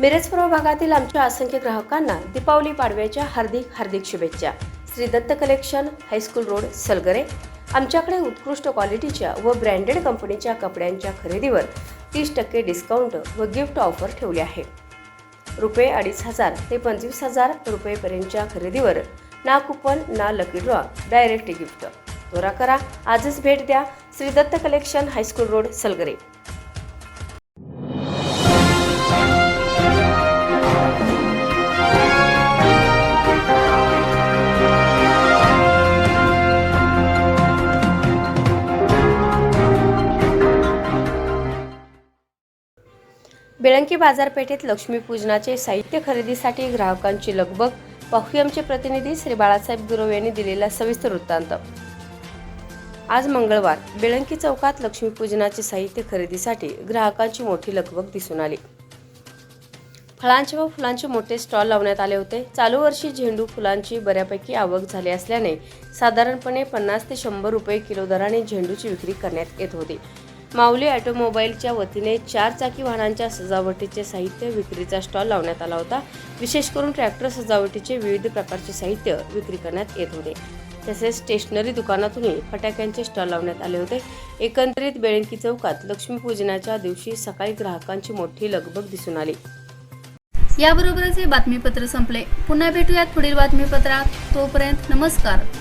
मिरज भागातील आमच्या असंख्य ग्राहकांना दीपावली पाडव्याच्या हार्दिक हार्दिक शुभेच्छा. Shri Datta collection high school road Salgare. आमच्याकडे उत्कृष्ट क्वालिटीच्या व ब्रँडेड कंपनीच्या कपड्यांच्या खरेदीवर तीस टक्के डिस्काउंट व गिफ्ट ऑफर ठेवले आहे. रुपये अडीच हजार ते पंचवीस हजार रुपयेपर्यंतच्या खरेदीवर ना कुपन ना लकी ड्रॉ डायरेक्ट गिफ्ट त्वरा करा. आजच भेट द्या. Shri Datta collection high school road Salgare. Belanki बाजारपेठेत लक्ष्मीपूजनाचे साहित्य खरेदीसाठी ग्राहकांची लगबग पाहू आमचे प्रतिनिधी श्री बाळासाहेब गुरव यांनी दिलेला सविस्तर वृत्तांत. आज मंगळवार बेळंकी चौकात लक्ष्मीपूजनाचे साहित्य खरेदीसाठी ग्राहकांची मोठी लगबग दिसून आली. फळांचे व फुलांचे मोठे स्टॉल लावण्यात आले होते. चालू वर्षी झेंडू फुलांची बऱ्यापैकी आवक झाली असल्याने साधारणपणे पन्नास ते शंभर रुपये किलो दराने झेंडूची विक्री करण्यात येत होती. माऊली ऑटोमोबाईलच्या वतीने चार चाकी वाहनांच्या सजावटीचे साहित्य विक्रीचा स्टॉल लावण्यात आला होता. विशेष करून ट्रॅक्टर सजावटीचे विविध प्रकारचे साहित्य विक्री करण्यात येत होते. तसेच स्टेशनरी दुकानातूनही फटाक्यांचे स्टॉल लावण्यात आले होते. एकंदरीत बेळंकी चौकात लक्ष्मीपूजनाच्या दिवशी सकाळी ग्राहकांची मोठी लगबग दिसून आली. याबरोबरच हे बातमीपत्र संपले. पुन्हा भेटूयात पुढील बातमीपत्रात. तोपर्यंत नमस्कार.